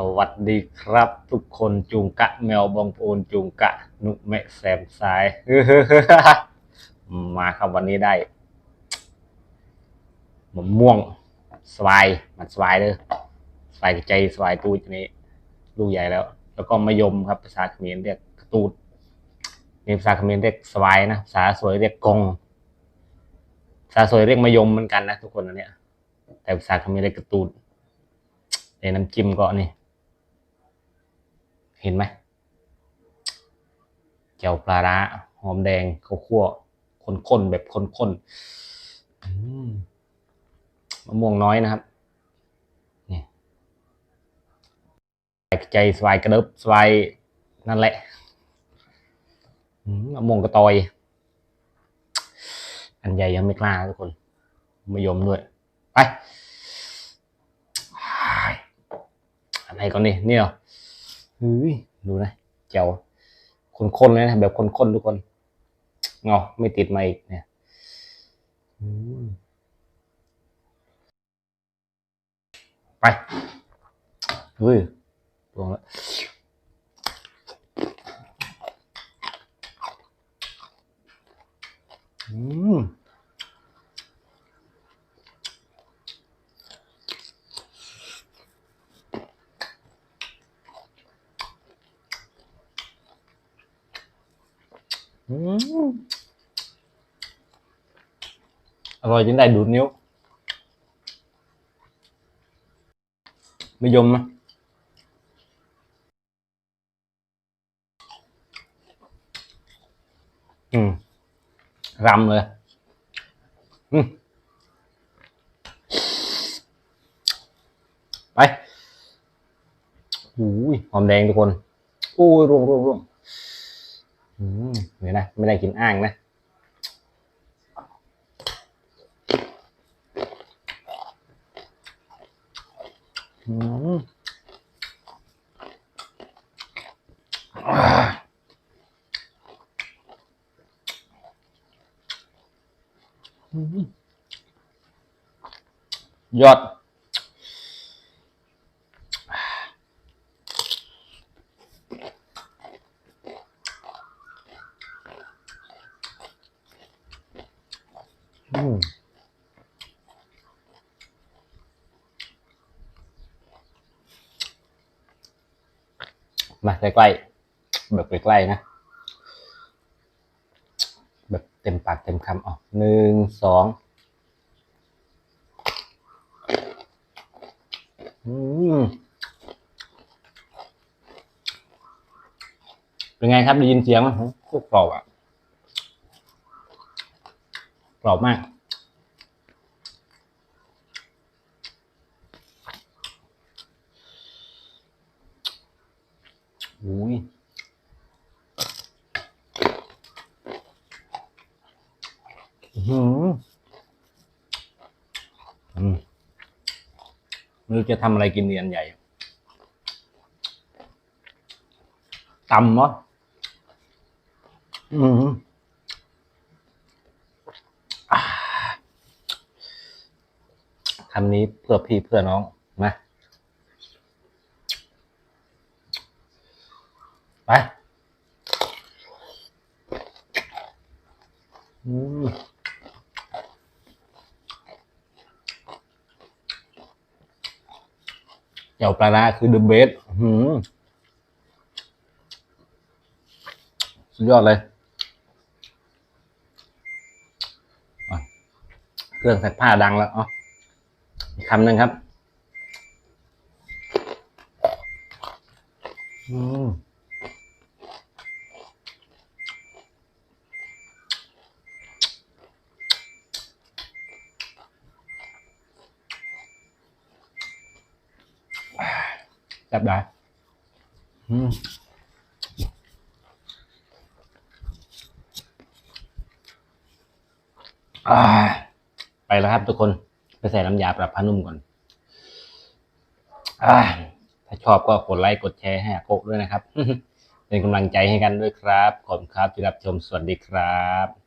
สวัสดีครับ ทุกคนจุงกะ แมวบองปูนจุงกะ นุแมะแซมซ้ายมาครับวันนี้ได้มะม่วงสวายมันสวายเลยสวายใจสวายตูดนี้ลูกใหญ่แล้ว แล้วก็มะยมครับภาษาเขมรเรียกกระตูดนี่ภาษาเขมรเรียกสวายนะภาษาสวยเรียกกงภาษาสวยเรียกมะยมเหมือนกันนะทุกคนอันเนี้ยแต่ภาษาเขมรเรียกกระตูดในน้ำจิ้มก็นี่ เห็นไหมแจ่วปลาร้าหอมแดงข้าวคั่วข้นๆแบบข้นๆอืมะม่วงน้อยนะครับนี่ใจสวายกระดึบสวายนั่นแหละอืมะม่วงกระตอย อันใหญ่ยังไม่กล้าทุกคนมะยมด้วย ไป อะไรก่อนนี่เนี่ยเหรอ ฮ้ยดูนะเจียวคนๆเลยนะแบบคนๆทุกคนเงาไม่ติดมาอีกเนี่ยไปเฮ้ยลงแล้วอืม อืมอร่อยจนได้ดูดนิ้วไม่ยมนะอืมรำ เลยอืมไปอุ้ยหอมแดงทุกคนอุ้ยร่วงร่วงร่วงอืมเดี๋ยวนะ ไม่ได้กินอ่างนะ อืมอืมยอด มาใกล้ๆแบบใกล้ๆนะ แบบเต็มปากเต็มคำออกหนึ่งสองอืมเป็นไงครับได้ยินเสียงไหมโคตรกรอบอะ รอบมากอุ้ยอื้อหืออืมม่รู้จะทำอะไรกินเนียนใหญ่ตำเหรออืม คำนี้เพื่อพี่เพื่อน้องมาไปอืมเจ้าปลาร้าคือเดอะเบสหืมสุดยอดเลย เครื่องซักผ้าดังแล้วอ๋อ คำหนึ่งครับ อืมจับได้อืมอ่าไปแล้วครับทุกคน ไปใส่น้ำยาปรับผ้านุ่มก่อนอถ้าชอบก็กดไลค์กดแชร์ให้อาโกด้วยนะครับ เป็นกำลังใจให้กันด้วยครับ ขอบคุณครับที่รับชมสวัสดีครับ